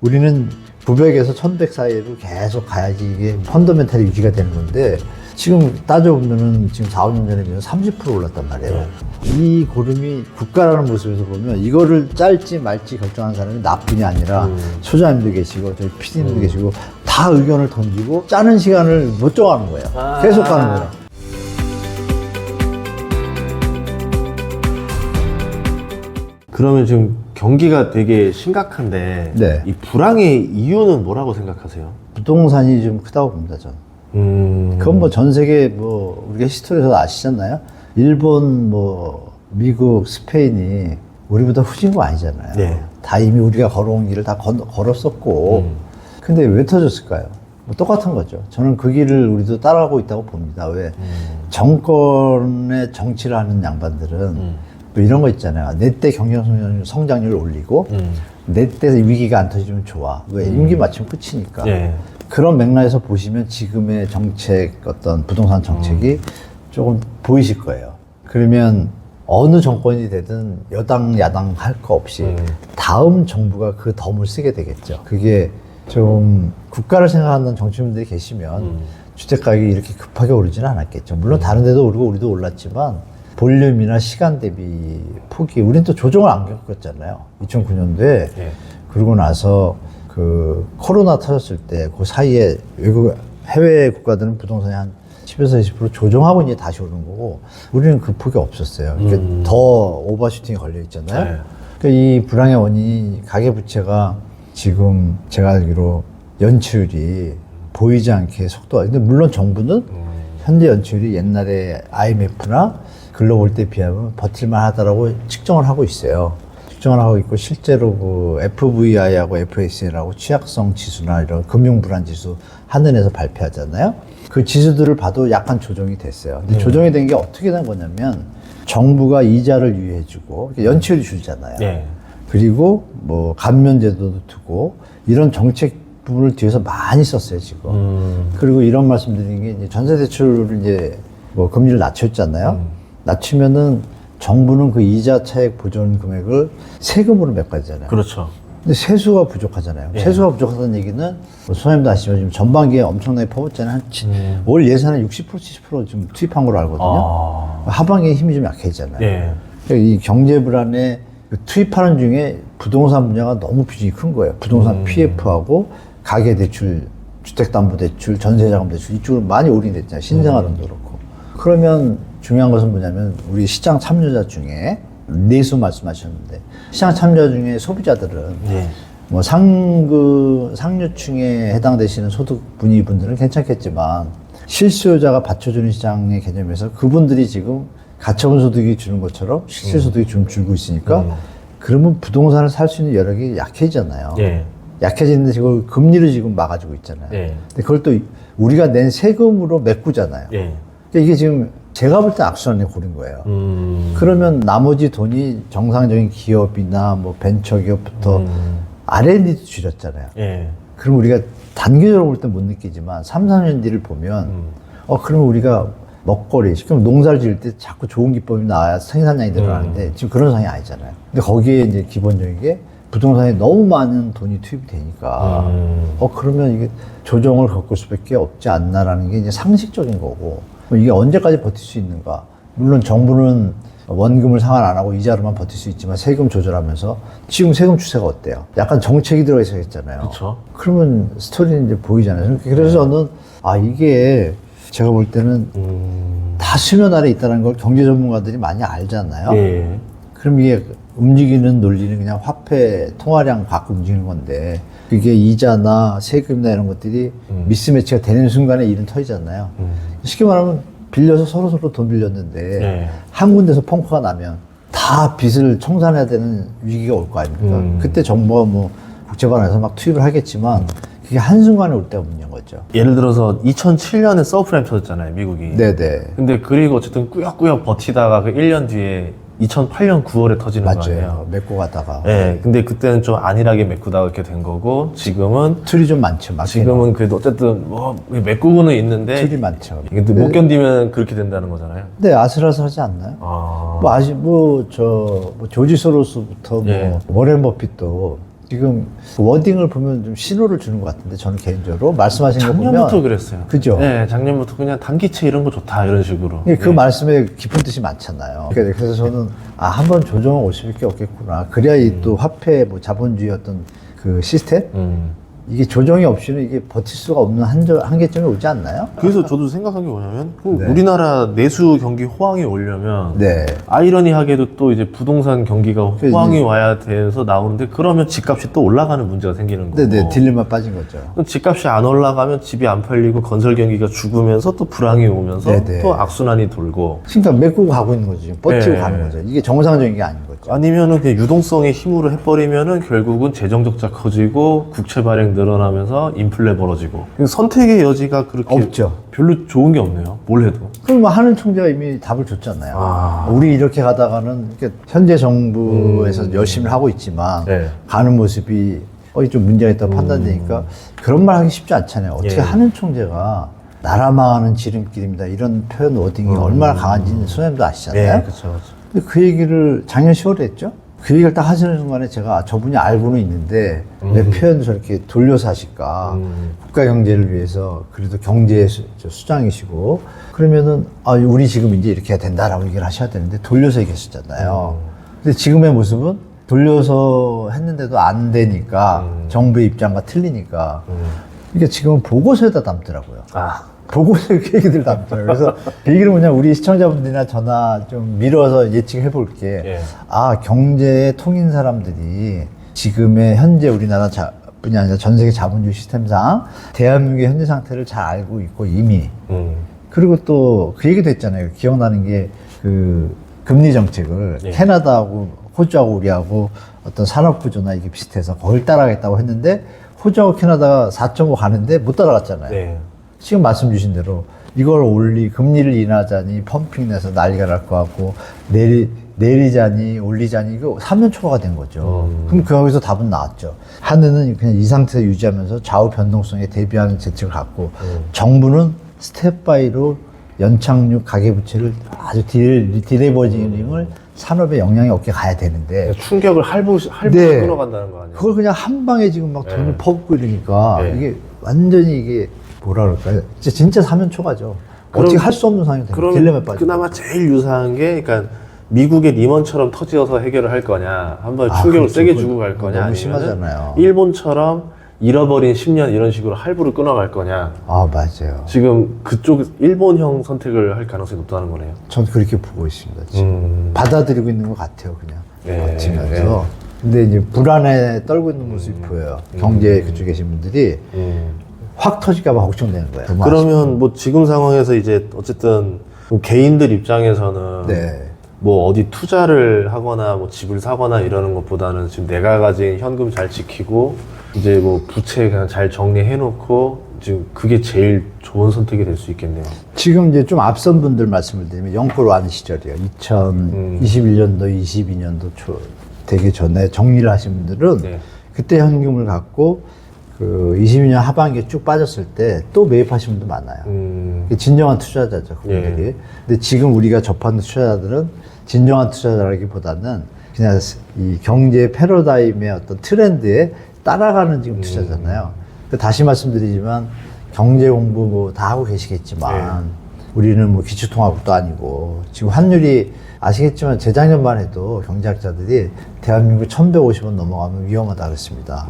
우리는 900에서 1100 사이로 계속 가야지 이게 펀더멘탈이 유지가 되는 건데 지금 따져보면은 지금 4, 5년 전에 비해서 30% 올랐단 말이에요. 이 고름이 국가라는 모습에서 보면 이거를 짤지 말지 결정한 사람이 나뿐이 아니라 소장님도 계시고 저희 PD님도 계시고 다 의견을 던지고 짜는 시간을 못 정하는 거예요. 아. 계속 가는 거예요. 그러면 지금 경기가 되게 심각한데 네. 이 불황의 이유는 뭐라고 생각하세요? 부동산이 좀 크다고 봅니다, 저는. 음. 그건 뭐 전 세계 뭐 우리가 히스토리에서 아시잖아요. 일본 뭐 미국 스페인이 우리보다 후진 거 아니잖아요. 네. 다 이미 우리가 걸어온 길을 다 건- 걸었었고. 음. 근데 왜 터졌을까요? 뭐 똑같은 거죠. 저는 그 길을 우리도 따라가고 있다고 봅니다. 왜 음. 정권의 정치를 하는 양반들은 음. 뭐 이런 거 있잖아요. 내때 경제 성장- 성장률을 올리고 음. 내때 위기가 안 터지면 좋아. 왜 임기 맞추면 끝이니까. 네. 그런 맥락에서 보시면 지금의 정책 어떤 부동산 정책이 조금 보이실 거예요. 그러면 어느 정권이 되든 여당 야당 할 거 없이 음. 다음 정부가 그 덤을 쓰게 되겠죠. 그게 좀 국가를 생각하는 정치인들이 계시면 음. 주택 가격이 이렇게 급하게 오르지는 않았겠죠. 물론 다른 데도 오르고 우리도 올랐지만 볼륨이나 시간 대비 폭이 우리는 또 조정을 안 겪었잖아요. 2009년도에 네. 그러고 나서 그 코로나 터졌을 때 그 사이에 외국 해외 국가들은 부동산이 한 10에서 20% 조정하고 이제 다시 오는 거고 우리는 그 폭이 없었어요. 그러니까 음. 더 오버슈팅이 걸려 있잖아요. 네. 그러니까 이 불황의 원인이 가계 부채가 지금 제가 알기로 연체율이 보이지 않게 속도가 근데 물론 정부는 음. 현재 연체율이 옛날에 IMF나 글로벌 때 비하면 버틸만 하다라고 측정을 하고 있어요. 측정을 하고 있고 실제로 그 FVI하고 FSA라고 취약성 지수나 이런 금융 불안 지수 하늘에서 발표하잖아요. 그 지수들을 봐도 약간 조정이 됐어요. 근데 조정이 된 게 어떻게 된 거냐면 정부가 이자를 유예해주고 연체율이 줄잖아요. 네. 그리고 뭐 감면 제도도 두고 이런 정책 부분을 뒤에서 많이 썼어요 지금. 음. 그리고 이런 말씀드리는 게 이제 전세 대출을 이제 뭐 금리를 낮췄잖아요. 낮추면은 정부는 그 이자 차액 보존 금액을 세금으로 메꿔야잖아요. 그렇죠. 근데 세수가 부족하잖아요. 예. 세수가 부족하다는 얘기는 뭐 소장님도 아시지만 지금 전반기에 엄청나게 퍼붓잖아요. 한 치- 음. 올 예산에 60% 70% 지금 투입한 걸로 알거든요. 아. 하반기에 힘이 좀 약해지잖아요. 네. 그러니까 이 경제 불안에 그 투입하는 중에 부동산 분야가 너무 비중이 큰 거예요. 부동산 음. PF하고 가계 대출, 주택담보대출, 전세자금 대출 이쪽으로 많이 올인됐잖아요. 신생아론도 그렇고. 그러면 중요한 것은 뭐냐면 우리 시장 참여자 중에 내수 말씀하셨는데 시장 참여자 중에 소비자들은 네. 뭐 상그 상류층에 해당되시는 소득 분위 분들은 괜찮겠지만 실수요자가 받쳐주는 시장의 개념에서 그분들이 지금 가처분 소득이 주는 것처럼 실질 소득이 좀 줄고 있으니까 음. 그러면 부동산을 살 수 있는 여력이 약해지잖아요. 네. 약해지는데 지금 금리를 지금 막아주고 있잖아요. 네. 근데 그걸 또 우리가 낸 세금으로 메꾸잖아요. 네. 그러니까 이게 지금 제가 볼 때 악순환에 고린 거예요. 음. 그러면 나머지 돈이 정상적인 기업이나 뭐 벤처 기업부터 음. R&D도 줄였잖아요. 네. 그럼 우리가 단기적으로 볼 때 못 느끼지만 3, 4년 뒤를 보면 음. 어 그러면 우리가 먹거리, 지금 농사를 지을 때 자꾸 좋은 기법이 나와야 생산량이 늘어나는데 음. 지금 그런 상황이 아니잖아요. 근데 거기에 이제 기본적인 게 부동산에 너무 많은 돈이 투입이 되니까 음. 어 그러면 이게 조정을 겪을 수밖에 없지 않나라는 게 이제 상식적인 거고 뭐 이게 언제까지 버틸 수 있는가? 물론 정부는 원금을 상환 안 하고 이자로만 버틸 수 있지만 세금 조절하면서 지금 세금 추세가 어때요? 약간 정책이 들어가 있어야겠잖아요. 그쵸. 그러면 스토리는 이제 보이잖아요. 그래서 저는 아 이게 제가 볼 때는 음. 다 수면 아래 있다는 걸 경제 전문가들이 많이 알잖아요. 예. 그럼 이게 움직이는 논리는 그냥 화폐 통화량 갖고 움직이는 건데 그게 이자나 세금이나 이런 것들이 음. 미스매치가 되는 순간에 일은 터지잖아요. 음. 쉽게 말하면 빌려서 서로 서로 돈 빌렸는데 네. 한 군데서 펑크가 나면 다 빚을 청산해야 되는 위기가 올 거 아닙니까? 음. 그때 정부가 뭐 국제반에서 막 투입을 하겠지만 그게 한순간에 올 때가 문제인 거죠. 예를 들어서 2007년에 서프라임 터졌잖아요, 미국이. 네네. 근데 그리고 어쨌든 꾸역꾸역 버티다가 그 1년 뒤에 2008년 9월에 터지는? 맞아요. 메고 가다가. 네, 근데 그때는 좀 안일하게 메꾸다가 이렇게 된 거고 지금은 틀이 좀 많죠. 막히는. 지금은 그래도 어쨌든 뭐 메꾸고는 있는데 틀이 많죠. 또못 견디면 그렇게 된다는 거잖아요. 근데 아슬아슬하지 않나요? 아, 뭐 아직 뭐저 뭐 조지 소로스부터 뭐 예. 워렌 버핏도 지금 워딩을 보면 좀 신호를 주는 것 같은데 저는 개인적으로 말씀하신 거 작년부터 보면 그랬어요. 그죠? 네, 작년부터 그냥 단기채 이런 거 좋다 이런 식으로. 그 네. 말씀에 깊은 뜻이 많잖아요. 그러니까 그래서 저는 아 한 번 조정을 올 수밖에 없겠구나. 그래야 이 또 화폐 뭐 자본주의 어떤 그 시스템 음. 이게 조정이 없이는 이게 버틸 수가 없는 한저, 한계점이 오지 않나요? 그래서 저도 생각한 게 뭐냐면 그 네. 우리나라 내수 경기 호황이 오려면 네. 아이러니하게도 또 이제 부동산 경기가. 호황이 와야 돼서 나오는데 그러면 집값이 또 올라가는 문제가 생기는 거고. 네네 딜레마 빠진 거죠. 그럼 집값이 안 올라가면 집이 안 팔리고 건설 경기가 죽으면서 또 불황이 오면서 네네. 또 악순환이 돌고 그러니까 메꾸고 가고 있는 거죠. 지금 버티고 네. 가는 거죠. 이게 정상적인 게 아닌 거죠. 아니면은 그냥 유동성의 힘으로 해버리면은 결국은 재정 적자 커지고 국채 발행 늘어나면서 인플레 벌어지고 선택의 여지가 그렇게 없죠. 별로 좋은 게 없네요. 뭘 해도. 그럼 뭐 하는 총재가 이미 답을 줬잖아요. 아. 우리 이렇게 가다가는 이렇게 현재 정부에서 열심히 하고 있지만 음. 네. 가는 모습이 어이 좀 문제가 있다고 판단되니까 그런 말 하기 쉽지 않잖아요. 어떻게 음. 예. 하는 총재가 나라 망하는 지름길입니다. 이런 표현 워딩이 얼마나 강한지는 소장님도 아시잖아요. 음. 네, 그렇죠. 근데 그 얘기를 작년 10월에 했죠. 그 얘기를 딱 하시는 순간에 제가 아, 저분이 알고는 있는데 왜 표현을 저렇게 돌려서 하실까. 음. 국가 경제를 위해서 그래도 경제 수, 수장이시고 그러면은 아, 우리 지금 이제 이렇게 해야 된다라고 얘기를 하셔야 되는데 돌려서 얘기했었잖아요. 근데 지금의 모습은 돌려서 했는데도 안 되니까 정부의 입장과 틀리니까 이게 지금 보고서에다 담더라고요. 아, 보고서 이렇게 얘기들 담더라고요. 그래서 그 얘기를 뭐냐, 우리 시청자분들이나 전화 좀 밀어서 예측해 볼게. 예. 아, 경제의 통인 사람들이 지금의 현재 우리나라 자, 뿐이 아니라 전 세계 자본주의 시스템상 대한민국의 현재 상태를 잘 알고 있고 이미 음. 그리고 또 그 얘기도 했잖아요. 기억나는 게 그 금리 정책을 예. 캐나다하고 호주하고 우리하고 어떤 산업 구조나 이게 비슷해서 거길 따라가겠다고 했는데 호주하고 캐나다가 4.5 가는데 못 따라갔잖아요. 네. 지금 말씀 주신 대로 이걸 올리 금리를 인하자니 펌핑 내서 난리가 날 것 같고 내리 내리자니 올리자니 이거 3년 초과가 된 거죠. 음. 그럼 거기서 답은 나왔죠. 하느는 그냥 이 상태에서 유지하면서 좌우 변동성에 대비하는 정책을 갖고 음. 정부는 스텝 바이로 연착륙 가계부채를 아주 딜, 디레버징을 산업에 영향이 없게 가야 되는데 충격을 할부 할부 네. 끊어간다는 거 아니에요? 그걸 그냥 한 방에 지금 막 돈을 네. 퍼붓고 이러니까 네. 이게 완전히 이게 뭐라 그럴까요? 진짜, 진짜 사면 초과죠. 그럼- 어떻게 할 수 없는 상황이 되는 딜레마에 빠져. 그나마 제일 유사한 게 그러니까 미국의 리먼처럼 터지어서 해결을 할 거냐 한번 아, 충격을. 세게 주고 갈 거냐 너무 심하잖아요. 일본처럼 잃어버린 10년 이런 식으로 할부를 끊어갈 거냐 아 맞아요. 지금 그쪽 일본형 선택을 할 가능성이 높다는 거네요. 전 그렇게 보고 있습니다. 지금 음. 받아들이고 있는 것 같아요, 그냥 예, 버티면서. 근데 이제 불안에 떨고 있는 모습이 보여요. 경제 그쪽에 계신 분들이 음. 확 터질까봐 걱정되는 거예요. 너무 그러면 뭐 지금 상황에서 이제 어쨌든 뭐 개인들 입장에서는 아쉽- 네. 뭐 어디 투자를 하거나 뭐 집을 사거나 이러는 것보다는 지금 내가 가진 현금 잘 지키고 이제 뭐 부채 그냥 잘 정리해 놓고 지금 그게 제일 좋은 선택이 될 수 있겠네요. 지금 이제 좀 앞선 분들 말씀을 드리면 영끌 완 시절이에요. 음. 2021년도, 22년도 초 되기 전에 정리를 하신 분들은 네. 그때 현금을 갖고 그 22년 하반기에 쭉 빠졌을 때 또 매입하신 분도 많아요. 음. 그게 진정한 투자자죠, 그분들이. 예. 근데 지금 우리가 접하는 투자자들은 진정한 투자자라기보다는 그냥 이 경제 패러다임의 어떤 트렌드에 따라가는 지금 투자잖아요. 그 다시 말씀드리지만 경제 공부 뭐 다 하고 계시겠지만 우리는 뭐 기초통화국도 아니고 지금 환율이 아시겠지만 재작년만 해도 경제학자들이 대한민국 1150원 넘어가면 위험하다 그랬습니다.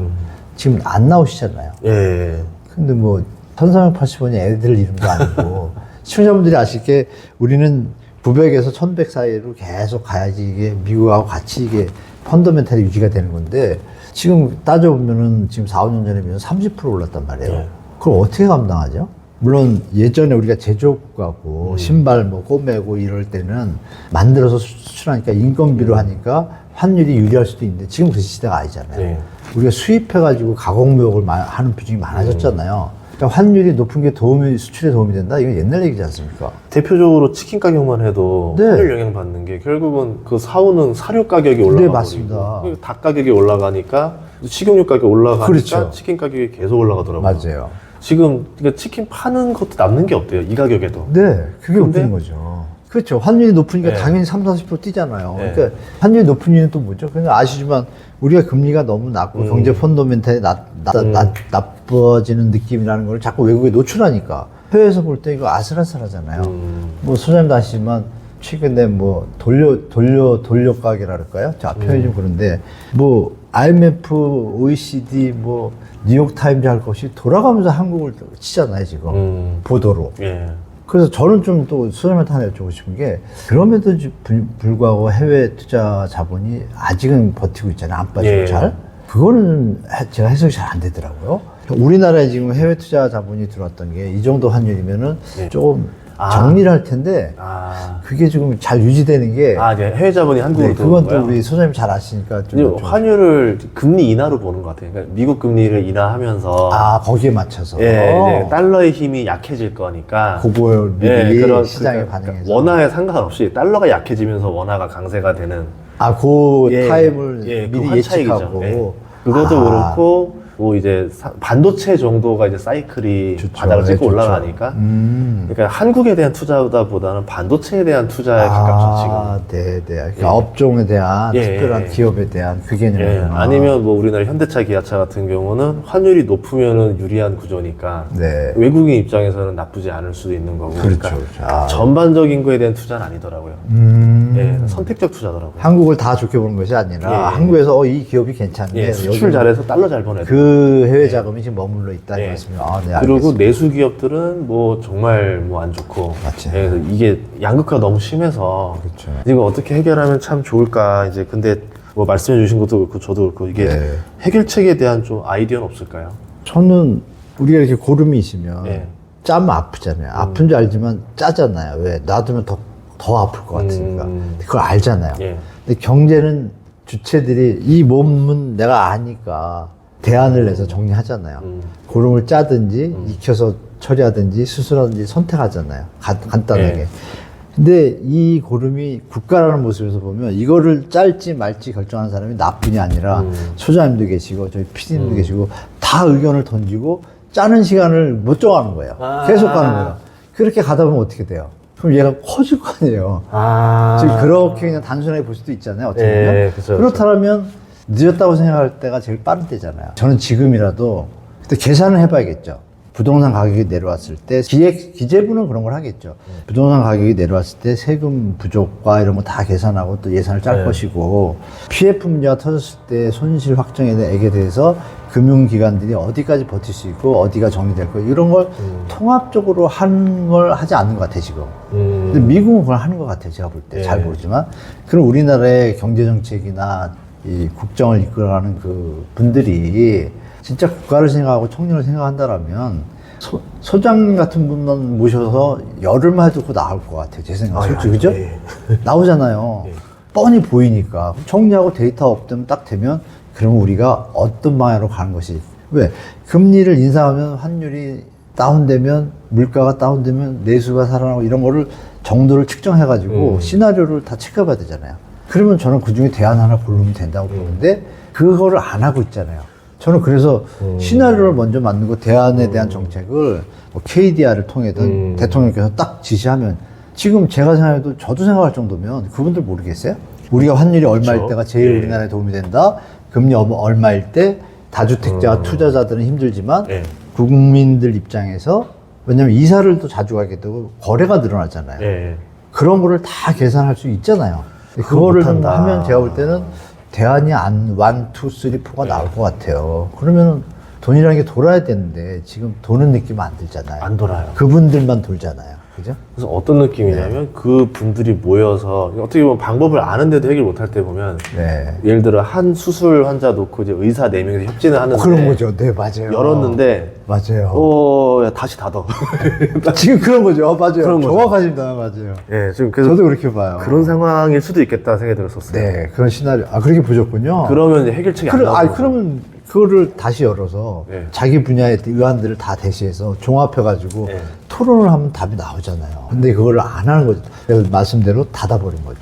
지금 안 나오시잖아요. 예. 근데 뭐 1380원이 애들 이름도 아니고 시청자분들이 아실 게 우리는 900에서 1100 사이로 계속 가야지 이게 미국하고 같이 이게 펀더멘탈이 유지가 되는 건데 지금 따져보면은 지금 4, 5년 전에 비해서 30% 올랐단 말이에요. 네. 그걸 어떻게 감당하죠? 물론 예전에 우리가 제조업하고 신발 뭐 꼬매고 이럴 때는 만들어서 수출하니까 인건비로 하니까 환율이 유리할 수도 있는데 지금 그 시대가 아니잖아요. 네. 우리가 수입해가지고 가공무역을 마- 하는 비중이 많아졌잖아요. 그러니까 환율이 높은 게 도움이 수출에 도움이 된다. 이건 옛날 얘기지 않습니까? 대표적으로 치킨 가격만 해도 네. 환율 영향 받는 게 결국은 그 사오는 사료 가격이 올라가 네, 맞습니다. 닭 가격이 올라가니까 식용유 가격이 올라가니까 그렇죠. 치킨 가격이 계속 올라가더라고요. 맞아요. 지금 그러니까 치킨 파는 것도 남는 게 없대요. 이 가격에도. 네, 그게 웃긴 거죠. 그렇죠. 환율이 높으니까 네. 당연히 3, 40% 뛰잖아요. 네. 그러니까 환율이 높은 이유는 또 뭐죠? 그러니까 아시지만 우리가 금리가 너무 낮고 음. 경제 펀더멘탈이 낮, 낮, 음. 낮, 나빠지는 느낌이라는 걸 자꾸 외국에 노출하니까 해외에서 볼 때 이거 아슬아슬하잖아요. 음. 뭐 소장님도 아시지만 최근에 뭐 돌려 돌려 돌려 가게라 그럴까요? 자 표현이 음. 좀 그런데 뭐 IMF, OECD, 뭐 뉴욕 타임즈 할 것이 돌아가면서 한국을 치잖아요 지금 음. 보도로. 예. 그래서 저는 좀또 소장님한테 하나 여쭤보고 싶은 게 그럼에도 불- 불구하고 해외 투자 자본이 아직은 버티고 있잖아요. 안 빠지고 예. 잘. 그거는 해- 제가 해석이 잘 안 되더라고요. 우리나라에 지금 해외 투자 자본이 들어왔던 게 이 정도 환율이면은 예. 조금 아. 정리를 할 텐데 아. 그게 지금 잘 유지되는 게 아, 이제 해외 자본이 한국으로 네, 그건 또 거야? 우리 소장님 잘 아시니까 좀, 좀 환율을 금리 인하로 보는 것 같아요. 그러니까 미국 금리를 인하하면서 아 거기에 맞춰서 예, 이제 달러의 힘이 약해질 거니까 고볼 미리 예, 시장에 그러니까 반응해서 원화에 상관없이 달러가 약해지면서 원화가 강세가 되는 아그 예, 타임을 예, 그 미리 환차익이죠. 예측하고 예. 그것도 아. 그렇고 뭐 이제 사- 반도체 정도가 이제 사이클이 좋죠. 바닥을 네, 찍고 좋죠. 올라가니까 음. 그러니까 한국에 대한 투자보다는 반도체에 대한 투자에 가깝죠 지금. 아, 네, 네. 그러니까 예. 업종에 대한 예, 특별한 예. 기업에 대한 그 예, 개념이구나. 아니면 뭐 우리나라 현대차, 기아차 같은 경우는 환율이 높으면은 유리한 구조니까 네. 외국인 입장에서는 나쁘지 않을 수도 있는 거고. 그렇죠, 그러니까 그렇죠. 아. 전반적인 거에 대한 투자는 아니더라고요. 음. 예, 선택적 투자더라고요. 한국을 다 좋게 보는 것이 아니라 예, 예. 한국에서 어, 이 기업이 괜찮네. 예, 수출 잘해서 달러 잘 돼. 그 해외 자금이 지금 머물러 있다는 예. 말씀이요. 아, 네, 그리고 알겠습니다. 내수 기업들은 뭐 정말 뭐 안 좋고. 맞지. 예, 그래서 이게 양극화 너무 심해서 그렇죠. 이거 어떻게 해결하면 참 좋을까. 이제 근데 뭐 말씀해 주신 것도 그렇고 저도 그렇고 이게 네. 해결책에 대한 좀 아이디어는 없을까요? 저는 우리가 이렇게 고름이 있으면 예. 짜면 아프잖아요. 아픈 줄 알지만 짜잖아요. 왜? 놔두면 더, 더 아플 것 같으니까. 음. 그걸 알잖아요. 예. 근데 경제는 주체들이 이 몸은 내가 아니까 대안을 내서 정리하잖아요. 음. 고름을 짜든지 익혀서 처리하든지 수술하든지 선택하잖아요. 간, 간단하게. 예. 근데 이 고름이 국가라는 모습에서 보면 이거를 짤지 말지 결정하는 사람이 나뿐이 아니라 음. 소장님도 계시고 저희 PD님도 계시고 다 의견을 던지고 짜는 시간을 못 정하는 거예요. 아. 계속 가는 거예요. 그렇게 가다 보면 어떻게 돼요? 그럼 얘가 커질 거 아니에요. 아. 지금 그렇게 그냥 단순하게 볼 수도 있잖아요. 어떻게 예, 보면. 그쵸, 그렇다면 늦었다고 생각할 때가 제일 빠른 때잖아요. 저는 지금이라도 그때 계산을 해봐야겠죠. 부동산 가격이 내려왔을 때 기획 기재부는 그런 걸 하겠죠. 부동산 가격이 내려왔을 때 세금 부족과 이런 거 다 계산하고 또 예산을 짤 네. 것이고 PF 문제가 터졌을 때 손실 확정에 대해서 금융기관들이 어디까지 버틸 수 있고 어디가 정리될 거 이런 걸 통합적으로 하는 걸 하지 않는 것 같아요 지금. 음. 근데 미국은 그걸 하는 것 같아요. 제가 볼 때. 잘 예. 모르지만. 그럼 우리나라의 경제 정책이나 이 국정을 이끌어가는 그 분들이 진짜 국가를 생각하고 청년을 생각한다라면 소, 소장님 같은 분만 모셔서 열흘만 해도 나올 것 같아요. 제 생각. 아, 솔직히. 예, 그죠? 예. 나오잖아요. 예. 뻔히 보이니까. 정리하고 데이터 업되면 딱 되면 그러면 우리가 어떤 방향으로 가는 것이. 왜? 금리를 인상하면 환율이 다운되면 물가가 다운되면 내수가 살아나고 이런 거를 정도를 측정해가지고 음. 시나리오를 다 체크해봐야 되잖아요. 그러면 저는 그 중에 대안 하나 고르면 된다고 보는데 그거를 안 하고 있잖아요. 저는 그래서 음. 시나리오를 먼저 만들고 대안에 대한 정책을 뭐 KDR을 통해든 음. 대통령께서 딱 지시하면 지금 제가 생각해도 저도 생각할 정도면 그분들 모르겠어요? 우리가 환율이 얼마일 그렇죠. 때가 제일 예. 우리나라에 도움이 된다. 금리 얼마- 얼마일 때 다주택자 음. 투자자들은 힘들지만 예. 국민들 입장에서 왜냐면 이사를 또 자주 가게 되고 거래가 늘어나잖아요. 예. 그런 거를 다 계산할 수 있잖아요. 그거 그거를 좀. 하면 제가 볼 때는 대안이 안, 원, 투, 쓰리, 포가 나올 것 같아요. 그러면 돈이라는 게 돌아야 되는데 지금 도는 느낌 안 들잖아요. 안 돌아요. 그분들만 돌잖아요. 그죠? 그래서 어떤 느낌이냐면 그 분들이 모여서 어떻게 보면 방법을 아는데도 해결 못할 때 보면 네. 예를 들어 한 수술 환자 놓고 이제 의사 네 명이서 협진을 하는데 그런 거죠. 네, 맞아요. 열었는데 맞아요. 어 야, 다시 닫아. 지금 그런 거죠. 어, 맞아요. 그런 거죠. 정확하십니다. 맞아요. 예, 지금 그래서 저도 그렇게 봐요. 그런 상황일 수도 있겠다 생각이 들었었어요. 네, 그런 시나리오. 아, 그렇게 보셨군요. 그러면 이제 해결책이 안 그래, 나오고. 아, 그러면 그거를 다시 열어서 네. 자기 분야의 의안들을 다 대시해서 종합해가지고 네. 토론을 하면 답이 나오잖아요. 근데 그걸 안 하는 거죠. 말씀대로 닫아버린 거죠.